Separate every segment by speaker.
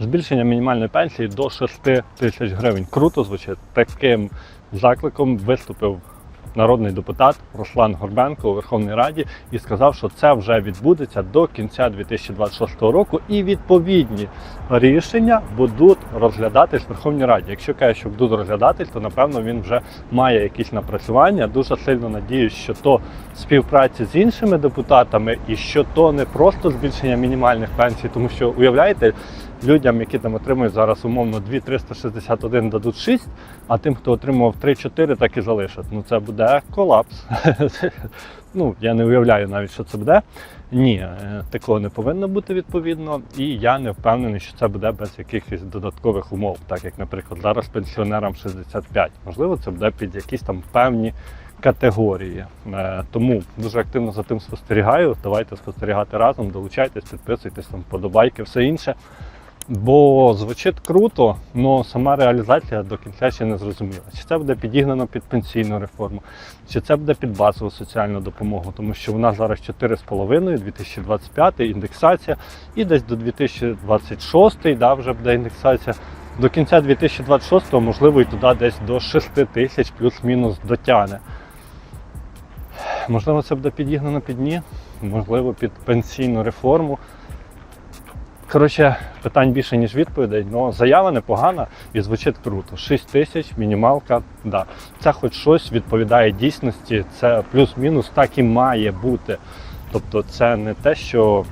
Speaker 1: Збільшення мінімальної пенсії до 6 тисяч гривень. Круто звучить. Таким закликом виступив народний депутат Руслан Горбенко у Верховній Раді і сказав, що це вже відбудеться до кінця 2026 року, і відповідні рішення будуть розглядатись в Верховній Раді. Якщо каже, що будуть розглядатись, то напевно він вже має якісь напрацювання. Дуже сильно надіюсь, що то співпраці з іншими депутатами, і що то не просто збільшення мінімальних пенсій, тому що уявляєте. Людям, які там отримують зараз умовно 2,361 дадуть 6, а тим, хто отримував 3-4, так і залишать. Ну це буде колапс. ну, я не уявляю навіть, що це буде. Ні, е, такого не повинно бути відповідно, і я не впевнений, що це буде без якихось додаткових умов, так як, наприклад, зараз пенсіонерам 65. Можливо, це буде під якісь там певні категорії. Е, Тому дуже активно за тим спостерігаю. Давайте спостерігати разом, долучайтесь, підписуйтесь, там подобайки, все інше. Бо звучить круто, але сама реалізація до кінця ще не зрозуміла. Чи це буде підігнано під пенсійну реформу, чи це буде під базову соціальну допомогу, тому що вона зараз 4,5, 2025 індексація, і десь до 2026 да, вже буде індексація. До кінця 2026 можливо і туди десь до 6 тисяч плюс-мінус дотягне. Можливо, це буде підігнано під ні, можливо, під пенсійну реформу. Коротше, питань більше, ніж відповідей, але заява непогана і звучить круто. 6 тисяч, мінімалка, да. Це хоч щось відповідає дійсності, це плюс-мінус так і має бути. Тобто це не те, що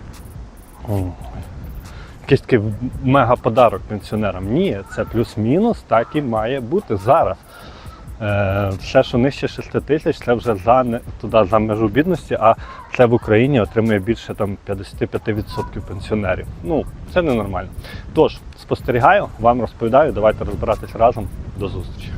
Speaker 1: якийсь такий мега-подарок пенсіонерам. Ні, це плюс-мінус так і має бути зараз. Все, що нижче 6 тисяч, це вже за не туди за межу бідності, а це в Україні отримує більше там 55% пенсіонерів. Ну, це ненормально. Тож, спостерігаю, вам розповідаю, давайте розбиратись разом. До зустрічі.